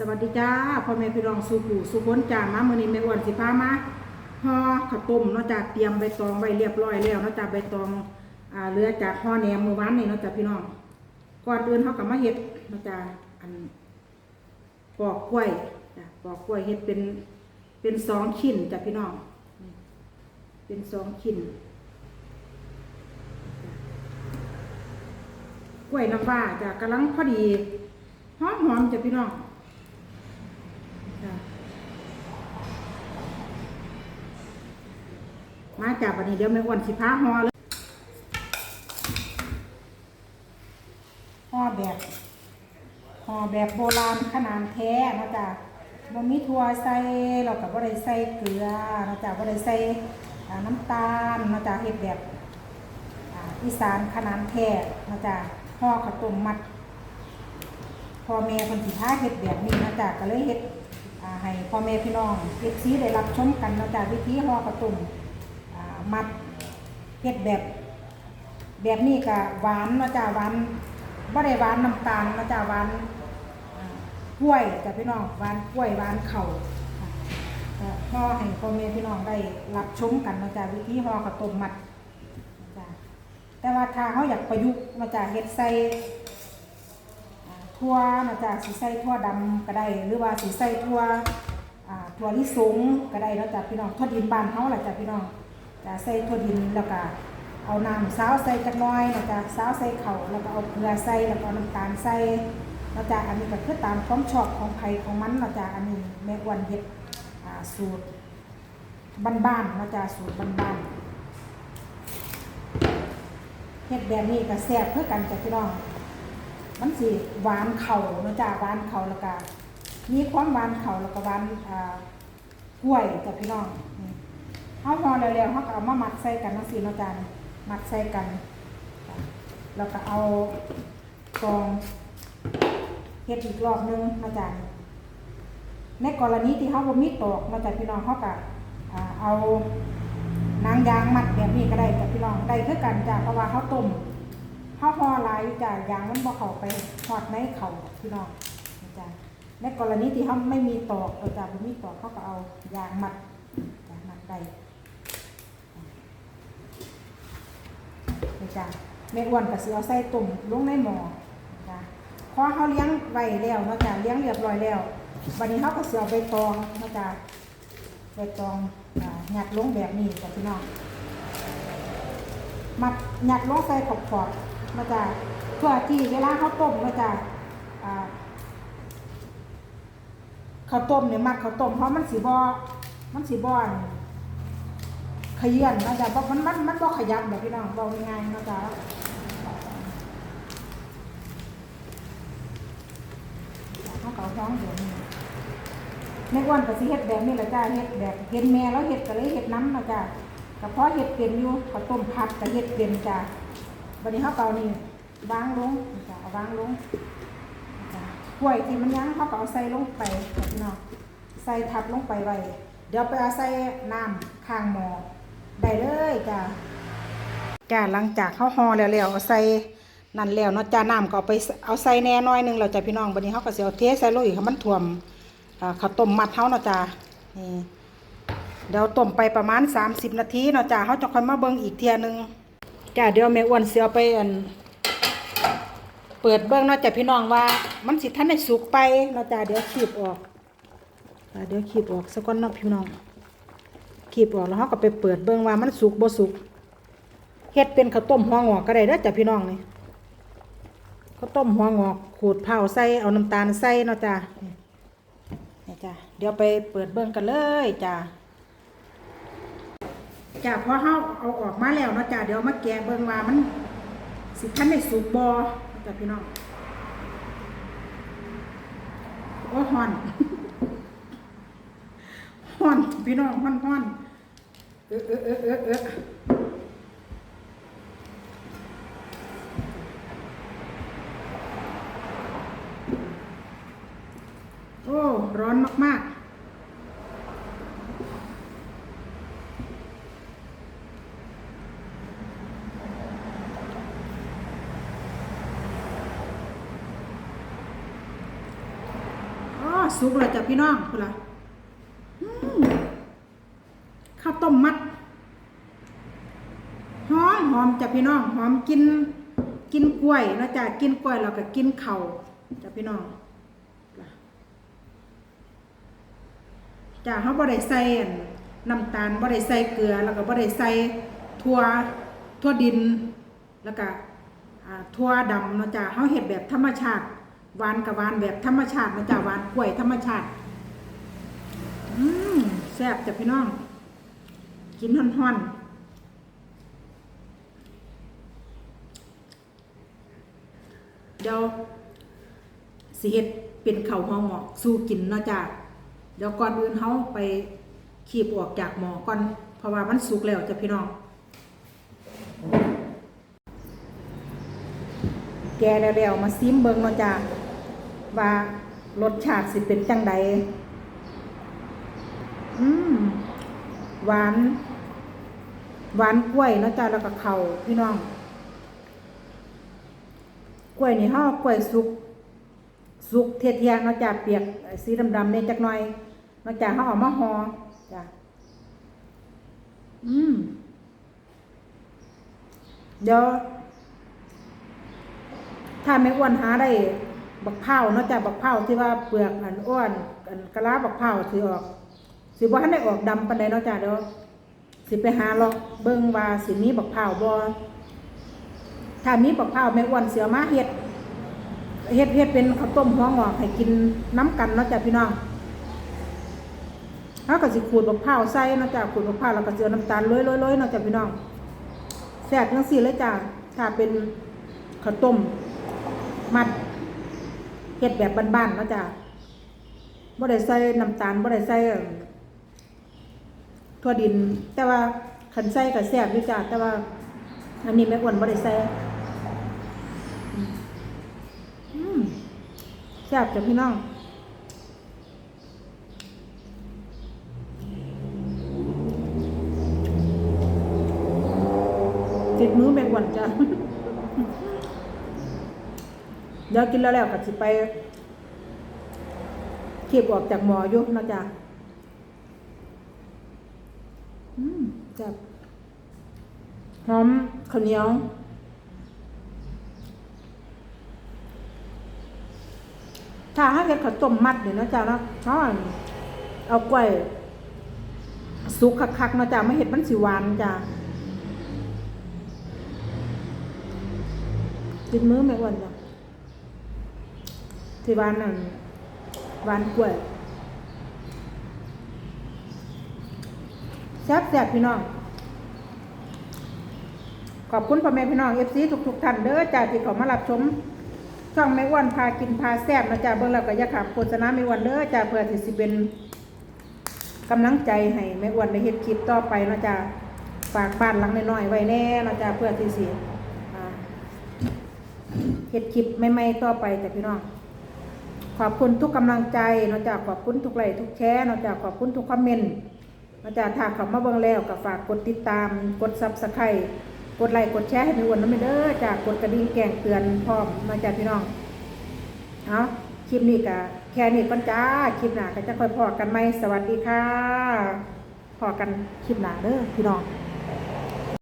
สวัสดีจ้าพ่อแม่พี่น้องสุขูสุขนจ้ามามื้อนี้แม่อ้วนสิพามาห่อข้าวต้มเนาะจ้าเตรียมใบตองไว้เรียบร้อยแล้วเนาะจ้าใบตองอ่าเหลือจากห่อแหนมเมื่อวานนี่เนาะจ้าพี่น้องก่อนอื่นเฮาก็มาเฮ็ดเนาะจ้าอันปอกกล้วยจ้าปอกกล้วยเฮ็ดเป็นเป็นสองชิ้นจ้าพี่น้องเป็นสองชิ้นกล้วยน้ำว้าจ้ากำลังพอดีหอมๆจ้าพี่น้อง จ้ะ มาจากวันนี้เดี๋ยวแม่อ้วนสิพาห่อเลยห่อแบบห่อแบบโบราณขนาดแท้นะจ๊ะบ่มีถั่วใส่เราก็บ่ได้ใส่เกลือนะจ๊ะบ่ได้ใส่น้ำตาลนะจ๊ะเฮ็ดแบบอีสานขนาดแท้นะจ๊ะห่อข้าวต้มมัดพ่อแม่เพิ่นสิพาเฮ็ดแบบนี้นะจ๊ะก็เลยเฮ็ดให้พ่อแม่พี่น้องเอฟซีได้รับชมกันนะจากวิธีห่อกระตุ่ม มัดเฮ็ดแบบ แบบนี้ก็หวานเนาะจ้าหวานบ่ได้หวานน้ำตาลเนาะจ้าหวานกล้วยจ้ะพี่น้องหวานกล้วยหวานเข่าห่อให้พ่อแม่พี่น้องได้รับชมกันเนาะจ้าวิธีห่อกระตุ่มมัดจ้ะแต่ว่าถ้าเขาอยากประยุกต์เนาะจ้าเฮ็ดใส่ทั่วนะจ๊ะสีใส่ทั่วดำก็ได้ หรือว่าสีใส่ทั่วทั่วลิสงก็ได้แล้วจ้ะพี่น้องทั่วดินบานเฮาแหละจ้ะพี่น้อง จะใส่ทั่วดินแล้วก็เอาน้ำซาวใส่จักน้อยนะจ๊ะซาวใส่ข้าแล้วก็เอาเกลือใส่แล้วก็น้ำตาลใส่นะจ๊ะอันนี้ก็คือตามความชอบของไผของมันนะจ๊ะอันนี้แม่อ้วนเฮ็ดสูตรบ้านๆนะจ๊ะสูตรบ้านๆเฮ็ดแบบนี้ก็แซ่บเพื่อกันจ้ะพี่น้องมันสิหวานเข่าเนาะจ้าหวานเข่าแล้วก็มีความหวานเข่าแล้วก็หวานอ่ากล้วยจ้ะพี่น้องนี่ เขาพอแล้วๆเขาก็เอามามัดใส่กันทั้งสี่เนาะจ้ามัดใส่กัน แล้วก็เอากองเฮ็ดอีกรอบนึงนาะจ้าในกรณีที่เขาบ่มีตอกเนาะจ้ะพี่น้องเขาก็เอานางยางมัดแบบนี้ก็ได้จ้ะพี่น้องได้คือกันจ้ะเพราะว่าเขาต้มข้าวพอลายจ้ะยางมันบ่เข้าไปทอดในเข่าพี่น้องนะจ้ะในกรณีที่เขาไม่มีตอกเออจ้ะบ่มีตอกเขาก็เอายางมัดจ้ะมัดได้ จ้ะแม่อ้วนก็สิเอาใส่ตุ่มลงในหม้อจ้ะพอเขาเลี้ยงไว้แล้วเนาะจ้ะเลี้ยงเรียบร้อยแล้ววันนี้เขาก็สิเอาใบตองเนาะจ้ะใบตองอ่ายัดลงแบบนี้จ้ะพี่น้องมัดหยัดลงใส่ขอบขอบๆมาจากเพื่อที่เวลาเขาต้มมาจากอ่าข้าวต้มเนี่ยมัดข้าวต้มเพราะมันสีบอมันสีบอน ขยื่นมาจากเพราะมันมันมันบ่ขยับแบบพี่น้องบอกง่ายๆมาจากเขาเก่าท้องเดี๋ยวนี้ในวันก็สิเฮ็ดแบบนี้ละจ้าเฮ็ดแบบเห็นแม่แล้วเฮ็ดก็เลยเฮ็ดน้ำมาจ้ากระเพาะเห็ดเป็นอยู่ข้าต้มผัดกับเห็ดเป็นจ้ะวันนี้เขาก็เอานี่วางลงจ้ะเอาวางลงกล้วยที่มันยั้งเขาก็เอาใส่ลงไปจ้ะพี่น้องใส่ทับลงไปไว้เดี๋ยวไปเอาใส่น้ำข้างหม้อ ได้เลยจ้ะจ้ะหลังจากเขาวห่อแล้วแล้วเอาใส่นั่นแล้วเนาะจ้าน้ำก็เอาไปเอาใส่แหน่น้อยหนึงแล้วจ้ะพี่น้องวันนี้เขาก็สิเอาเทใส่ลงอีกให้มันท่วมข้าวต้มมัดเขาเนาะจ้ะนี่เดี๋ยวต้มไปประมาณ 30 นาทีเนาะจ้าเขาจะค่อยมาเบิ่งอีกเทียหนึงจ้าเดี๋ยวแม่อ้วนเสียไปอันเปิดเบิ่งเนาะจ้าพี่น้องว่ามันสิทันได้สุกไปเนาะจ้าเดี๋ยวขีบออกเดี๋ยวขีบออกสักก้อนเนาะพี่น้อง ขีบออกแล้วเขาก็ไปเปิดเบิ่งว่ามันสุกบ่สุกเฮ็ดเป็นข้าวต้มหัวงอกก็ได้เด้อจ้าพี่น้องนี่ข้าวต้มหัวงอกขูดเผาใส่เอาน้ำตาลใส่เนาะจ้านี่จ้าเดี๋ยวไปเปิดเบิ่งกันเลยจ้าจ้าพอเฮาเอาออกมาแล้วเนาะจ้าเดี๋ยวมาแกะเบิ่งว่ามัน สิทันได้สุกบ่จ้าพี่น้องโอ้ฮอนฮอนพี่น้องฮอนฮ้อน เออเออเออเออเออโอ้ ร้อนมากๆโอ้สุกแล้วจ้ะพี่น้องพุ่นล่ะอืมข้าว ต้มมัดหอมหอมจ้ะพี่น้องหอมกิน กินกล้วยเนาะจ้ะกินกล้วยแล้วก็กินเข่าจ้ะพี่น้องจ้ะเขาบ่ได้ใส่น้ำตาลบ่ได้ใส่เกลือ แล้วก็บ่ได้ใส่ถั่วถั่วดิน แล้วก็ถั่วดำเนาะจ้ะเขาเฮ็ดแบบธรรมชาติหวานกับหวานแบบธรรมชาติเนาะจ้ะหวานกล้วยธรรมชาติอืมแซ่บจ้ะพี่น้อง กินฮ้อนๆ เดี๋ยวสิเฮ็ดเป็นเข้าหอหมอกสู้กินเนาะจ้ะเดี๋ยวก่อนอื่นเฮาไปขีบออกจากหมอก่อน เพราะว่ามันสุกแล้วจ้ะพี่น้อง แกแล้วๆมาซิมเบิงเนาะจ้ะว่ารสชาติสิเป็นจังใดอืมหวาน หวานกล้วยเนาะจ้ะแล้วก็ข้าพี่น้อง กล้วยนี่เฮากล้วยสุกสุกเทียเทียๆเนาะจ้ะเปียกสีดำๆเนี่ยจักหน่อยเนาะจ้ะเฮาเอมาห่อจ้ะอืมเดี๋ยวถ้าไม่อ้วนหาได้บักเผาเนาะจ้ะบักเผาที่ว่าเปลือกอันอ้วนอันกะลาบักเผาวสิออกสิบ่ทันได้ออกดำปานใดเนาะจ้ะเดี๋ยว สิไปหาเลาะเบิ่งว่าสิมีบักเผาบ่ถ้ามีบักพร้าแม่อ้วนเสือมาเฮ็ดเฮ็ดเฮ็ดเป็นข้าวต้มหัวงอกให้กินน้ำกันเนาะจ้ะพี่น้องเฮาก็สิขูดบักพร้าใส่เนาะจ้ะขูดบักพร้าแล้วก็เสือน้ำตาลโรยๆๆเนาะจ้ะพี่น้องแซ่บจังซี่เลยจ้ะถ้าเป็นข้าวต้มมัดเฮ็ดแบบบ้านๆเนาะจ้ะบ่ได้ใส่น้ำตาลบ่ได้ใส่ ถั่วดิน แต่ว่าคันใส่ก็แซบอยู่จ้ะแต่ว่า อันนี้แม่อ้วนบ่ได้ใส่แซบจ้ะพี่น้องติดมือแม่อ้วนจ้ะเดี๋ยวกินแล้วแล้วก็สิไปเก็บออกจากหมออยู่นะจ๊ะอื มแซ่บหอมข้าวเหนียวถ้าให้เฮ็ดข้าวต้มมัดเนี่ยนะจ้าเนาะเขาอันเอากล้วยสุกคักๆนาะจ้าไม่เห็ดมันสิหวานจ้ากินมื้อไม่อ้วนจ้ะที่หวานนั่นหวานกล้วย แซ่บๆพี่น้อง ขอบคุณพ่อแม่พี่น้องเอฟซีทุกๆท่านเด้อจ้าที่เขามารับชมช่องแม่อ้วนพากินพาแซ่บนะจ้าเบิ่งแล้วก็อยาขาดโฆษณาแม่อ้วนเด้อจ้าเพื่อที่สิเป็นกำลังใจให้แม่อ้วนได้เฮ็ดคลิปต่อไปนะจ้าฝากบ้านหลังน้อยๆไว้แน่นะจ้าเพื่อที่สิเฮ็ดคลิปใหม่ๆต่อไปจ้ะพี่น้องขอบคุณทุกกำลังใจนะจ๊ะขอบคุณทุกไลค์ทุกแชร์นะจ๊ะขอบคุณทุกคอมเมนต์ อาจ๊ะถ้าเขามาเบิ่งแล้วก็ฝากกดติดตาม กดซับสไครต์กดไลค์กดแชร์ให้พี่อ้วนน้ำเด้อจากกดกระดิ่งแกงเตือนพร้อมมาจากพี่น้องเอาคลิปนี้ก็แค่นี้ก่อนจ้าคลิปหน้าก็จะค่อยพอกันไหมสวัสดีค่ะพอกันคลิปหน้าเด้อพี่น้อง